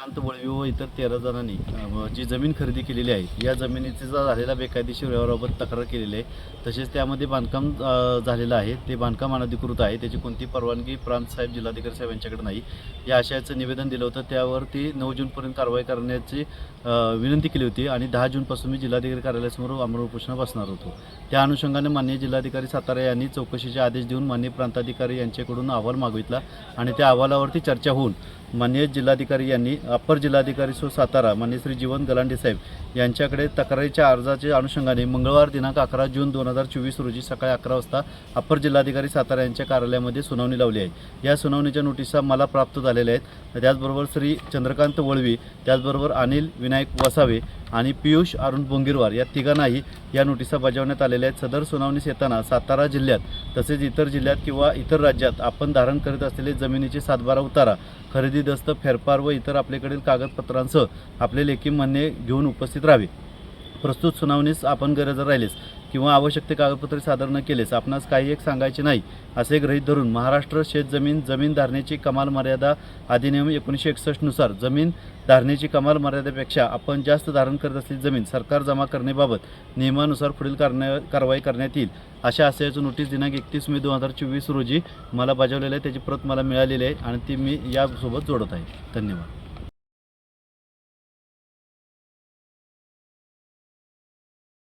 श्री चंद्रकांत व इतर तेरा जणांनी जी जमीन खरेदी केलेली आहे या जमिनीचा झालेला बेकायदेशीर व्यवहाराबाबत तक्रार केलेली आहे तसेच त्यामध्ये बांधकाम झालेलं आहे ते बांधकाम अनधिकृत आहे त्याची कोणती परवानगी प्रांत साहेब जिल्हाधिकारी साहेब यांच्याकडे नाही. या आशयाचं निवेदन दिलं होतं त्यावरती नऊ जूनपर्यंत कारवाई करण्याची विनंती केली होती आणि दहा जूनपासून मी जिल्हाधिकारी कार्यालयासमोर आमरण उपोषण बसणार होतो. त्या अनुषंगाने मान्य जिल्हाधिकारी सातारा यांनी चौकशीचे आदेश देऊन माननीय प्रांताधिकारी यांच्याकडून अहवाल मागितला आणि त्या अहवालावरती चर्चा होऊन माननीय जिल्हाधिकारी यांनी अप्पर जिल्हाधिकारी सो सातारा माननीय श्री जीवन गलांडे साहेब यांच्याकडे तक्रारीच्या अर्जाच्या अनुषंगाने मंगळवार दिनांक अकरा जून दोन हजार चोवीस रोजी सकाळी अकरा वाजता अप्पर जिल्हाधिकारी सातारा यांच्या कार्यालयामध्ये सुनावणी लावली आहे. या सुनावणीच्या नोटिसा मला प्राप्त झालेल्या आहेत. त्याचबरोबर श्री चंद्रकांत वळवी त्याचबरोबर अनिल विनायक वसावे आणि पियुष अरुण बोंगिरवार या तिघांनाही या नोटिसा बजावण्यात आलेल्या आहेत. सदर सुनावणीस येताना सातारा जिल्ह्यात तसेच इतर जिल्ह्यात किंवा इतर राज्यात आपण धारण करीत असलेले जमिनीचे सातबारा उतारा खरेदी दस्त फेरफार व इतर आपल्याकडील कागदपत्रांसह आपले लेखी म्हणणे घेऊन उपस्थित राहावे. प्रस्तुत सुनावणीस आपण गरज राहिलीस किंवा आवश्यक ते कागदपत्रे सादर न केलेस आपणास काही एक सांगायचे नाही असे गृहीत धरून महाराष्ट्र शेतजमीन जमीन धारणेची कमाल मर्यादा अधिनियम एकोणीसशे एकसष्टनुसार जमीन धारणेची कमाल मर्यादेपेक्षा आपण जास्त धारण करत असलेली जमीन सरकार जमा करण्याबाबत नियमानुसार पुढील करण्या कारवाई करण्यात येईल. अशा आशयाचं नोटीस दिनांक एकतीस मे दोन हजार चोवीस रोजी मला बजावलेलं आहे. त्याची प्रत मला मिळालेली आहे आणि ती मी यासोबत जोडत आहे. धन्यवाद.